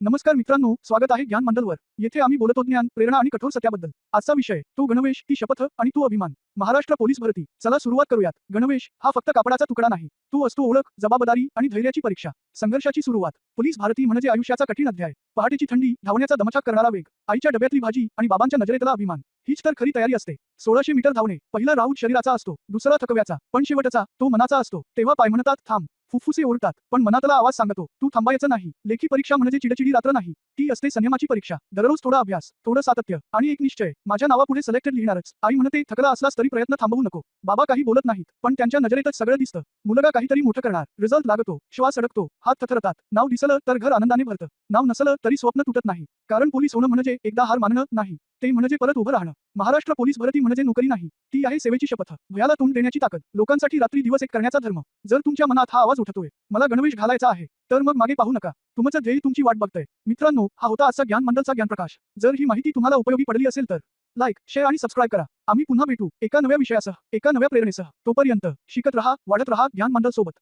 नमस्कार मित्रांनो स्वागत आहे ज्ञान मंडलवर. येथे आम्ही बोलतो ज्ञान प्रेरणा आणि कठोर सत्याबद्दल. आजचा विषय तू गणवेश ती शपथ आणि तू अभिमान. महाराष्ट्र पोलीस भरती. चला सुरुवात करूयात. गणवेश हा फक्त कापडाचा तुकडा नाही. तू असतो ओळख जबाबदारी आणि धैर्याची परीक्षा. संघर्षाची सुरुवात. पोलीस भारती म्हणजे आयुष्याचा कठीण अध्याय. पहाटेची थंडी धावण्याचा दमछाक करणारा वेग. आईच्या डब्यातली भाजी आणि बाबांच्या नजरेतला अभिमान. हीच तर खरी तयारी असते. सोळाशे मीटर धावणे. पहिला राऊंड शरीराचा असतो दुसरा थकव्याचा. पण शेवटचा तो मनाचा असतो. तेव्हा पाय म्हणतात थांब. फुफ्फुसे ओरतात पण मनातला आवाज सांगतो तू थांबायचं नाही. लेखी परीक्षा म्हणजे चिडचिडी रात्र नाही. ती असते संयमाची परीक्षा. दररोज थोडा अभ्यास थोडं सातत्य आणि एक निश्चय. माझ्या नावापुढे सिलेक्टेड लिहिणारच. आई म्हणते थकला असलास तरी प्रयत्न थांबवू नको. बाबा काही बोलत नाहीत पण त्यांच्या नजरेतच सगळं दिसतं. मुलगा काहीतरी मोठं करणार. रिझल्ट लागतो. श्वास अडकतो. हात थथरतात नाव दिसलं तर घर आनंदाने भरतं. नाव नसलं तरी स्वप्न तुटत नाही. कारण पोलीस होणं म्हणजे एकदा हार मानणं नाही. ते म्हणजे परत उभं राहणं. महाराष्ट्र पोलीस भरती म्हणजे नोकरी नाही. ती आहे सेवेची शपथ. भयाला तोंड देण्याची ताकद. लोकांसाठी रात्री दिवस एक करण्याचा धर्म. जर तुमच्या मनात हा आवाज उठतोय मला गणवेश घालायचा आहे तर मग मागे पाहू नका. तुमचं ध्येय तुमची वाट बघतंय. मित्रांनो हा होता आजचा ज्ञान मंडलचा ज्ञानप्रकाश. जर ही माहिती तुम्हाला उपयोगी पडली असेल तर लाईक शेअर आणि सबस्क्राईब करा. आम्ही पुन्हा भेटू एका नव्या विषयासह एका नव्या प्रेरणेसह. तोपर्यंत शिकत रहा वाढत रहा ज्ञान मंडल सोबत.